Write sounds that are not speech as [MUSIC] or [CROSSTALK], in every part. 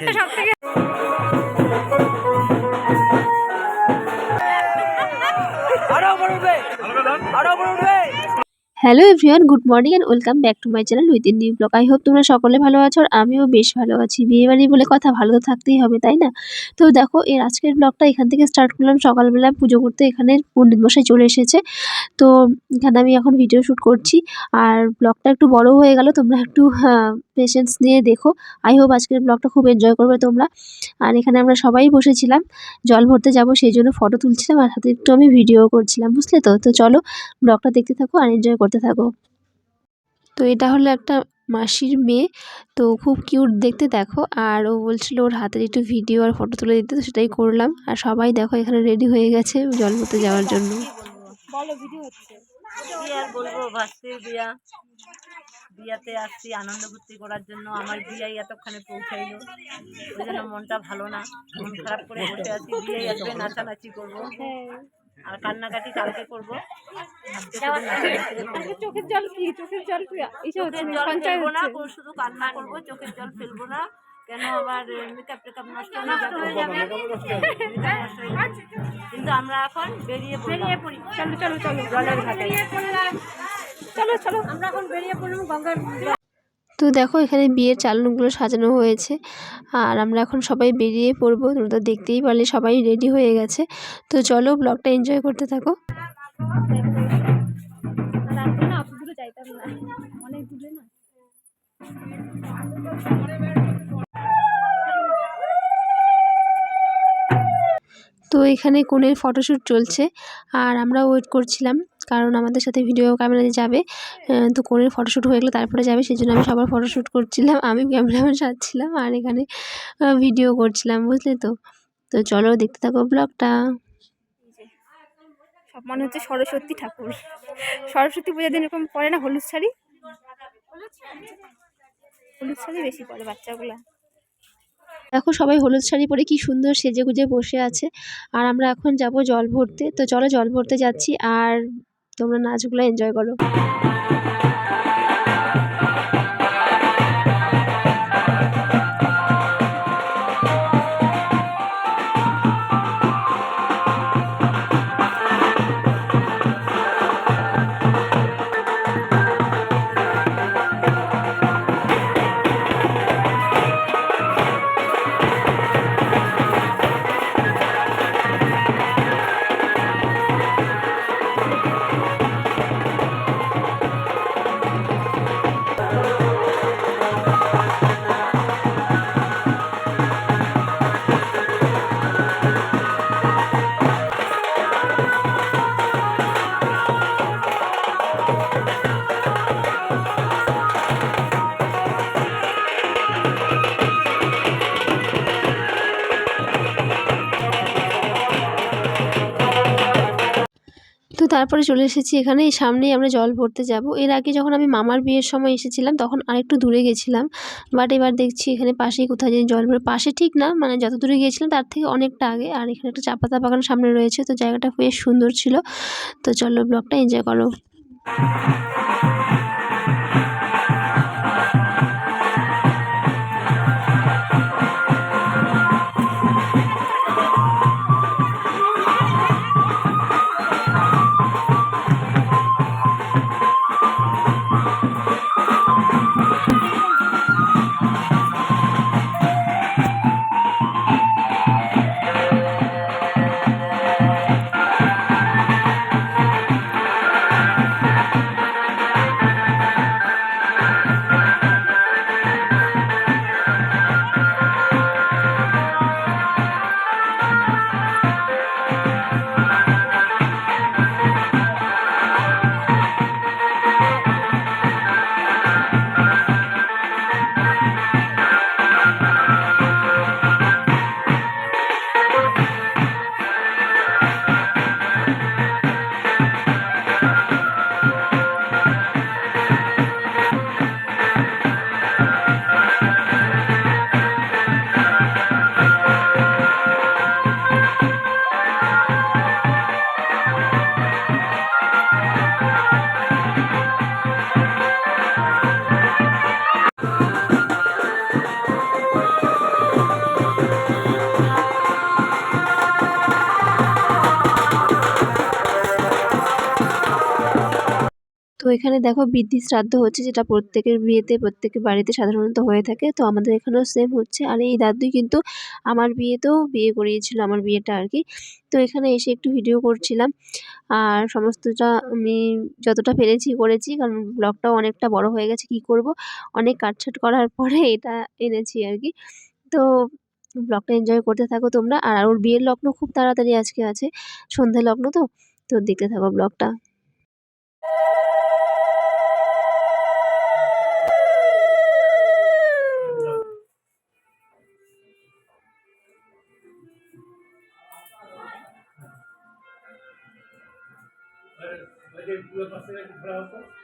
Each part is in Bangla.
পাবেলারটা সব থেকে hello everyone good morning and welcome back to my channel with in new blog I hope তোমরা সকলে ভালো আছো আর আমিও বেশ ভালো আছি। বিয়ে বাড়ি বলে কথা ভালো তো থাকতেই হবে তাই না? তো দেখো এর আজকের ব্লগটা এখান থেকে স্টার্ট করলাম। সকালবেলা পুজো করতে এখানে পণ্ডিত মশাই চলে এসেছে। তো এখানে আমি এখন ভিডিও শ্যুট করছি। আর ব্লগটা একটু বড় হয়ে গেল তোমরা একটু পেশেন্স নিয়ে দেখো। আই হোপ আজকের ব্লগটা খুব এনজয় করবে তোমরা। আর এখানে আমরা সবাই বসেছিলাম। জল ভরতে যাব সেই জন্য ফটো তুলছিলাম আর সাথে একটু আমি ভিডিও করছিলাম বুঝলে তো? তো চলো ব্লগটা দেখতে থাকো আর এনজয় করতে থাকো। তো এটা হলো একটা মাসির মেয়ে। তো খুব কিউট দেখতে দেখো। আর ও বলছিল ওর হাতের একটু ভিডিও আর ফটো তুলে দিতে তো সেটাই করলাম। আর সবাই দেখো এখানে রেডি হয়ে গেছে জল ভরতে যাওয়ার জন্য। বলো ভিডিও হচ্ছে। আর বলব বাস্তির বিয়া বিয়াতে আসছি আনন্দ ভর্তি করার জন্য। আমার বিয়াই এতক্ষণে পৌঁছাইলো। ওই জন্য মনটা ভালো না। মন খারাপ করে বসে আছি বিয়াই আসবে নাচানাচি করব। আর কান্নাকাটি কালকে করব। চোখের জল কি? চোখের জল জল ফেলব না শুধু কান্না করব চোখের জল ফেলব না। কেন আবার মেকআপ টেকআপ নষ্ট হয়ে যাবে। নষ্ট হয়ে যাবে। কিন্তু আমরা এখন বেরিয়ে বেরিয়ে পড়ি। চলো চলো চলো জলের ঘাটে। চলো চলো। আমরা এখন বেরিয়ে পড়লাম গঙ্গার তো দেখো এখানে বিয়ের চালনগুলো সাজানো হয়েছে। আর আমরা এখন সবাই বেরিয়ে পড়ব। তোমরা তো দেখতেই পারলে সবাই রেডি হয়ে গেছে। তো চলো ব্লগটা এনজয় করতে থাকো। অনেক দূরে না। তো এখানে কনের ফটোশ্যুট চলছে, আর আমরা ওয়েট করছিলাম, কারণ আমাদের সাথে ভিডিও ক্যামেরা যাবে তো কনের ফটোশ্যুট হয়ে গেলে তারপরে যাবে সেই জন্য আমি সবার ফটোশ্যুট করছিলাম, আমি ক্যামেরাম্যান সাজছিলাম, আর এখানে ভিডিও করছিলাম, বুঝলে তো? তো চলো দেখতে থাকো ব্লগটা সব মনে হচ্ছে সরস্বতী ঠাকুর। সরস্বতী পূজার দিন এরকম পরে না হলুদ শাড়ি? হলুদ শাড়ি বেশি পরে বাচ্চাগুলা। দেখো সবাই হলুদ শাড়ি পরে কি সুন্দর সেজে গুজে বসে আছে। আর আমরা এখন যাব জল ভরতে। তো চলো জল ভরতে যাচ্ছি আর তোমরা নাচগুলো এনজয় করো। তারপরে চলে এসেছি এখানে। এই সামনেই আমরা জল ভরতে যাব। এর আগে যখন আমি মামার বিয়ের সময় এসেছিলাম, তখন আরেকটু দূরে গেছিলাম। বাট এবার দেখছি এখানে পাশেই কোথায় যেন জল ভরে পাশে ঠিক না মানে যত দূরে গিয়েছিলাম তার থেকে অনেকটা আগে। আর এখানে একটা চা পাতা বাগান সামনে রয়েছে, তো জায়গাটা বেশ সুন্দর ছিল। তো চলো ব্লগটা এনজয় করো। এখানে দেখো বৃদ্ধি শ্রাদ্ধ হচ্ছে, যেটা প্রত্যেকের বিয়েতে, প্রত্যেকের বাড়িতে সাধারণত হয়ে থাকে। তো আমাদের এখানেও সেম হচ্ছে। আর এই দাদুই কিন্তু আমার বিয়েতেও বিয়ে করিয়েছিল, আমার বিয়েটা আর কি। তো এখানে এসে একটু ভিডিও করছিলাম। আর সমস্তটা আমি যতটা পেরেছি করেছি, কারণ ব্লগটাও অনেকটা বড় হয়ে গেছে, কি করব? অনেক কাটছাট করার পরে এটা এনেছি আর কি। তো ব্লগটা এনজয় করতে থাকো তোমরা। আর ওর বিয়ের লগ্ন খুব তাড়াতাড়ি আজকে আছে, সন্ধে লগ্ন তো তো দেখতে থাকো ব্লগটা। pela parceira é de França.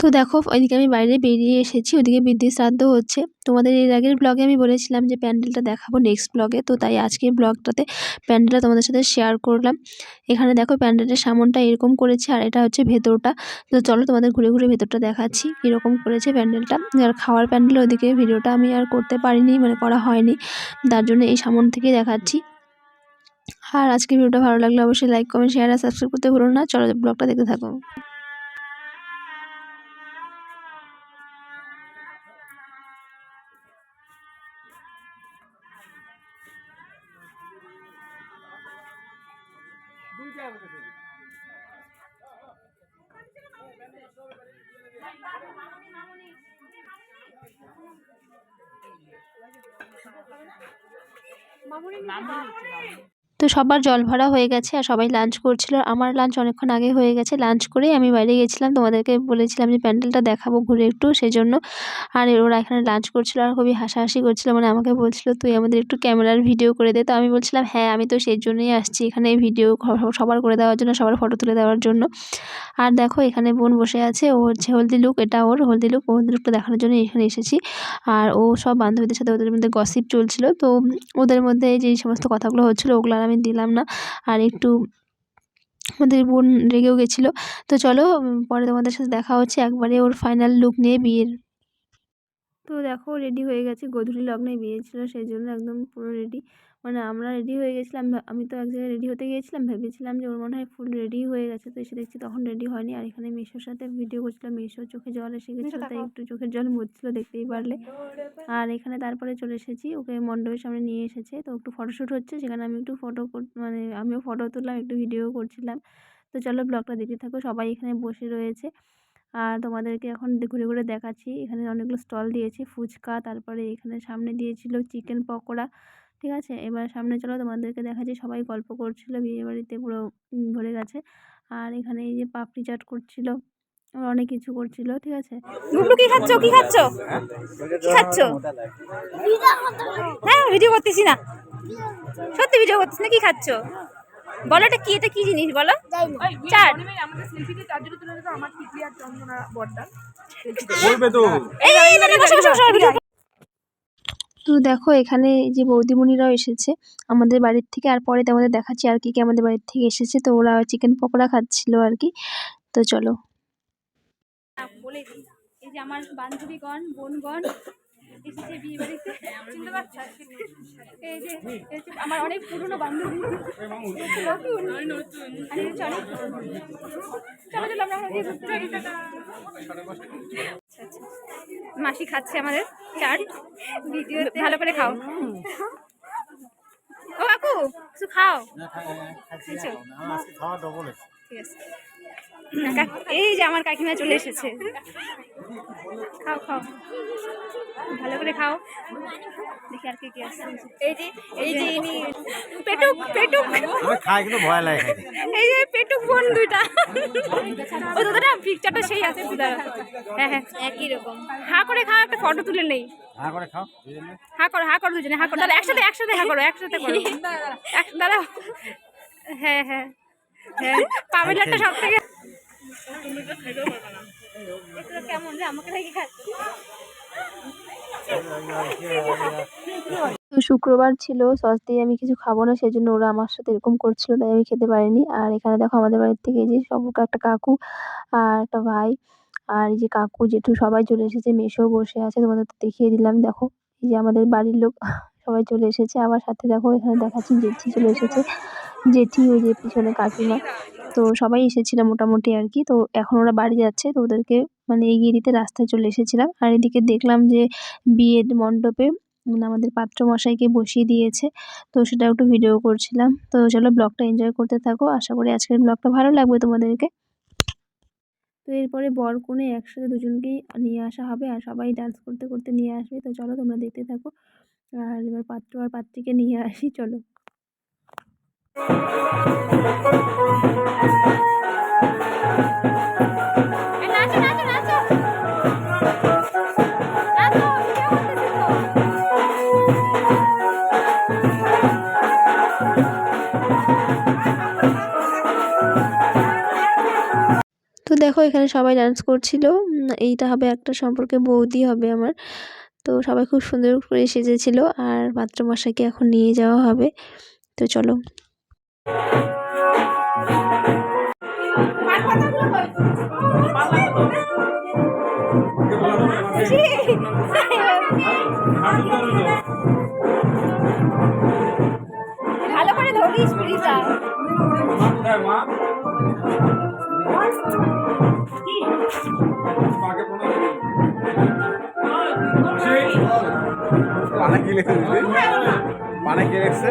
তো দেখো, ওইদিকে আমি বাইরে বেরিয়ে এসেছি ওদিকে বৃদ্ধি শ্রাদ্ধ হচ্ছে। তোমাদের এর আগের ব্লগে আমি বলেছিলাম যে প্যান্ডেলটা দেখাবো নেক্সট ব্লগে তো তাই আজকের ব্লগটাতে প্যান্ডেলটা তোমাদের সাথে শেয়ার করলাম। এখানে দেখো প্যান্ডেলের সামনটা এরকম করেছে আর এটা হচ্ছে ভেতরটা। তো চলো তোমাদের ঘুরে ঘুরে ভেতরটা দেখাচ্ছি কীরকম করেছে প্যান্ডেলটা। আর খাওয়ার প্যান্ডেল ওদিকে ভিডিওটা আমি আর করতে পারিনি মানে করা হয়নি, তার জন্য এই সামন থেকেই দেখাচ্ছি। আর আজকের ভিডিওটা ভালো লাগলে অবশ্যই লাইক কমেন্ট শেয়ার আর সাবস্ক্রাইব করতে ভুলো না। চলো ব্লগটা দেখতে থাকো। 男的还是女的 তো সবার জল ভরা হয়ে গেছে আর সবাই লাঞ্চ করছিল। আমার লাঞ্চ অনেকক্ষণ আগে হয়ে গেছে। লাঞ্চ করেই আমি বাইরে গেছিলাম। তোমাদেরকে বলেছিলাম যে প্যান্ডেলটা দেখাবো ঘুরে একটু সেই জন্য আর ওরা এখানে লাঞ্চ করছিল আর খুবই হাসাহাসি করছিল। মানে আমাকে বলছিল, তুই আমাদের একটু ক্যামেরার ভিডিও করে দে। তো আমি বলছিলাম হ্যাঁ আমি তো সেই জন্যই আসছি এখানে ভিডিও সবার করে দেওয়ার জন্য, সবার ফটো তুলে দেওয়ার জন্য। আর দেখো, এখানে বোন বসে আছে। ও হচ্ছে হলদি লুক এটা ওর হলদি লুক হলদি লুকটা দেখানোর জন্য এখানে এসেছি। আর ও সব বান্ধবীদের সাথে ওদের মধ্যে গসিপ চলছিল। তো ওদের মধ্যে যে সমস্ত কথাগুলো হচ্ছিল, ওগুলো আমি দিলাম না। আর একটু আমাদের বোন রেগেও গেছিল। তো চলো পরে তোমাদের সাথে দেখা হচ্ছে একবারে ওর ফাইনাল লুক নিয়ে বিয়ের। তো দেখো রেডি হয়ে গেছে। গধূলি লগ্নে বিয়ে ছিল, সেই জন্য একদম পুরো রেডি মানে আমরা রেডি হয়ে গেছিলাম আমি তো এক জায়গায় রেডি হতে গিয়েছিলাম ভেবেছিলাম যে ওর মনে হয় ফুল রেডি হয়ে গেছে তো এসে দেখছি তখন রেডি হয়নি। আর এখানে মিশোর সাথে ভিডিও করছিলাম মিশোর চোখে জল এসে গেছিল তাই একটু চোখের জল মুছছিল দেখতেই পারলে। আর এখানে তারপরে চলে এসেছি ওকে মণ্ডপের সামনে নিয়ে এসেছে তো একটু ফটোশ্যুট হচ্ছে সেখানে আমি একটু ফটো মানে আমিও ফটো তুললাম একটু ভিডিও করছিলাম। তো চলো ব্লগটা দেখতে থাকো সবাই এখানে বসে রয়েছে। আর তোমাদেরকে এখন ঘুরে ঘুরে দেখাচ্ছি এখানে অনেকগুলো স্টল দিয়েছে ফুচকা তারপরে এখানে সামনে দিয়েছিল চিকেন পকোড়া। ঠিক আছে? এবার সামনে চলো তোমাদেরকে দেখাচ্ছি সবাই গল্প করছিল বিয়ে বাড়িতে পুরো ভরে গেছে। আর এখানে এই যে পাপড়ি চাট করছিল অনেক কিছু করছিল ঠিক আছে? গুবলু কি খাচ্ছ? কি খাচ্ছ? কি খাচ্ছ? হ্যাঁ ভিডিও করতেছি না। সত্যি ভিডিও করছিস না কি খাচ্ছ? বলো এটা কি এটা কি জিনিস বলো? চাট। বলবে তো এই এই, এই, বসো, বসো, বসো, ভিডিও। তো দেখো এখানে যে বৌদিমণিরাও এসেছে আমাদের বাড়ির থেকে আর পরে তোমাদের দেখাচ্ছি আর কি কি আমাদের বাড়ির থেকে এসেছে। তো ওরা চিকেন পকোড়া খাচ্ছিল আর কি। তো চলো। আচ্ছা, আচ্ছা। মাসি খাচ্ছে আমাদের চাট ভিডিও ভালো করে খাও ও কাকু কিছু খাও ঠিক আছে এই যে আমার কাকিমা চলে এসেছে। খাও খাও। ভালো করে খাও। দেখি আর কে কি আছে। এই যে এই যে ইনি পেটুক পেটুক। খাই কিন্তু ভয় লাগে এই যে পেটুক বোন দুইটা। ও দাদা পিকচারটা সেই আছে দাদা। হ্যাঁ হ্যাঁ। একই রকম। হা করে খাও একটা ফটো তুলে নেই। হ্যাঁ করে খাও। হা করো হা করো দুজনে হা করো। দাদা একসাথে একসাথে হা করো একসাথে করো। এক- দাদা হ্যাঁ হ্যাঁ। হ্যাঁ পামেলাটা সব থেকে। তো শুক্রবার ছিল, সস দিয়ে আমি কিছু খাব না সেই জন্য ওরা আমার সাথে এরকম করছিল, তাই আমি খেতে পারিনি। আর এখানে দেখো আমাদের বাড়ির থেকে যে সম্পর্কে একটা কাকু আর একটা ভাই আর এই যে কাকু, জেঠু সবাই চলে এসেছে মেসো বসে আছে, তোমাদের তো দেখিয়ে দিলাম, দেখো। এই যে আমাদের বাড়ির লোক সবাই চলে এসেছে, আবার সাথে দেখো এখানে দেখাচ্ছি, জেঠি চলে এসেছে। জেঠি ওই যে পিছনে কাকিমা। তো সবাই এসেছিল মোটামুটি আর কি। তো এখন ওরা বাড়ি যাচ্ছে, তো ওদেরকে মানে এগিয়ে দিতে রাস্তায় চলে এসেছিলাম। আর এদিকে দেখলাম যে বিয়ের মণ্ডপে মানে আমাদের পাত্র মশাইকে বসিয়ে দিয়েছে। তো সেটা একটু ভিডিও করছিলাম। তো চলো ব্লগটা এনজয় করতে থাকো। আশা করি আজকের ব্লগটা ভালো লাগবে তোমাদেরকে। তো এরপরে বর কনে একসাথে দুজনকেই নিয়ে আসা হবে আর সবাই ডান্স করতে করতে নিয়ে আসবে। তো চলো তোমরা দেখতে থাকো। আর এবার পাত্র আর পাত্রীকে নিয়ে আসি, চলো। তো দেখো, এখানে সবাই ডান্স করছিল। এইটা হবে একটা সম্পর্কে বৌদি হবে আমার। তো সবাই খুব সুন্দর করে সেজেছিল, আর পাত্রমশাইকে এখন নিয়ে যাওয়া হবে? তো চলো। ভালো করে ধরিস পানে কি দিদি পানে কি লিখছে?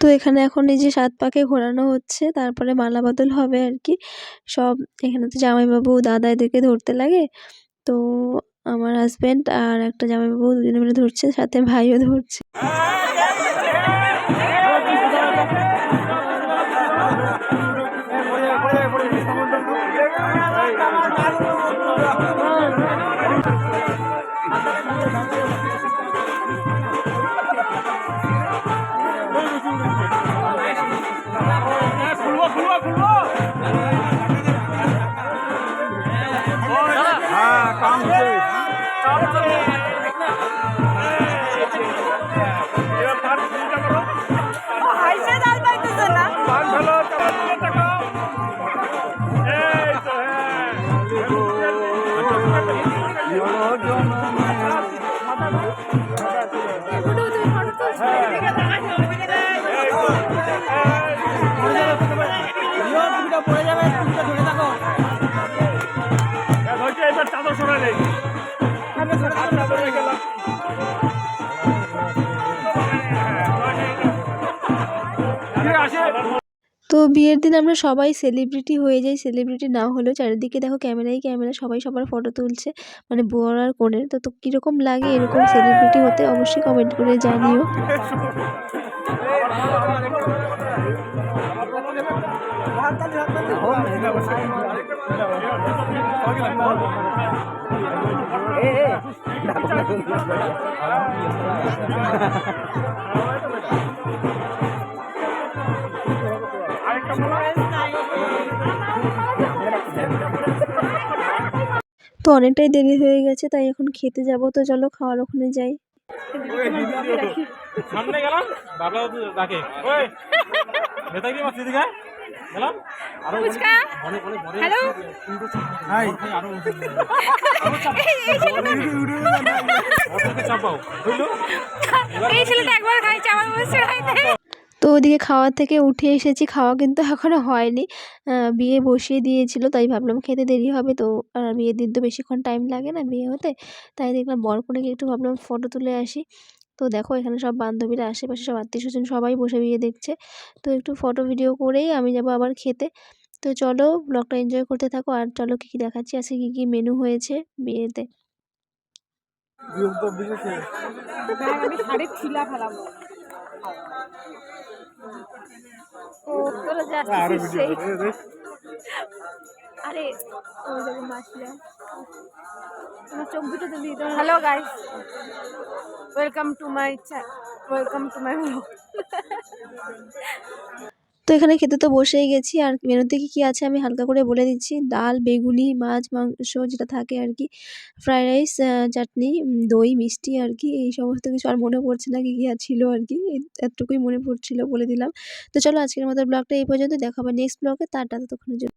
তো এখানে এখন এই যে সাত পাকে ঘোরানো হচ্ছে, তারপরে মালা বদল হবে আর কি। সব এখানে তো জামাইবাবু, দাদা এদেরকে ধরতে লাগে। তো আমার হাজব্যান্ড আর একটা জামাইবাবু দুজনে মিলে ধরছে, সাথে ভাইও ধরছে। જગો યોળો જનમ তো বিয়ের দিন আমরা সবাই সেলিব্রিটি হয়ে যাই সেলিব্রিটি না হলেও চারিদিকে দেখো ক্যামেরাই ক্যামেরা সবাই সবার ফটো তুলছে মানে বর আর কনের তো তো কীরকম লাগে এরকম সেলিব্রিটি হতে অবশ্যই কমেন্ট করে জানিও তো অনেকটাই দেরি হয়ে গেছে তাই এখন খেতে যাব। তো চলো খাওয়ার ওখানে যাই। সামনে গেলাম বাবলা তো ডাকে। ওই নেতা কি মাছ দিদিকে গেলাম। আরও হ্যালো। হাই। আরও [LAUGHS] চাপাও বুঝলো? এই ছেলেটা একবার বসে খাইতে। তো ওদিকে খাওয়ার থেকে উঠে এসেছি খাওয়া কিন্তু এখনও হয়নি। বিয়ে বসিয়ে দিয়েছিল তাই ভাবলাম খেতে দেরি হবে। তো আর বিয়ের দিন তো বেশিক্ষণ টাইম লাগে না বিয়ে হতে তাই দেখলাম বরকনেকে একটু ভাবলাম ফটো তুলে আসি। তো দেখো এখানে সব বান্ধবীরা আশেপাশে সব আত্মীয় স্বজন সবাই বসে বিয়ে দেখছে। তো একটু ফটো ভিডিও করেই আমি যাব আবার খেতে। তো চলো ব্লগটা এনজয় করতে থাকো আর চলো কী কী দেখাচ্ছি আজকে কী কী মেনু হয়েছে বিয়েতে? আমি শাড়ির ছিলা ফেলাবো ও তোরা যাচ্ছিস সেই আরে ওই দেখো মাছটা তোমার চোখ দুটো তো দিয়ে hello guys welcome to my welcome to my তো এখানে খেতে তো বসেই গেছি। আর মেনুতে কি, কী আছে আমি হালকা করে বলে দিচ্ছি। ডাল, বেগুনি, মাছ, মাংস যেটা থাকে আর কি ফ্রাইড রাইস চাটনি দই, মিষ্টি আর কি এই সমস্ত কিছু। আর মনে পড়ছে না কি, কী ছিল আর কি এতটুকুই মনে পড়ছিল বলে দিলাম। তো চলো আজকের মতো ব্লগটা এই পর্যন্ত দেখাবো নেক্সট ব্লগে তারটা ততক্ষণের জন্য।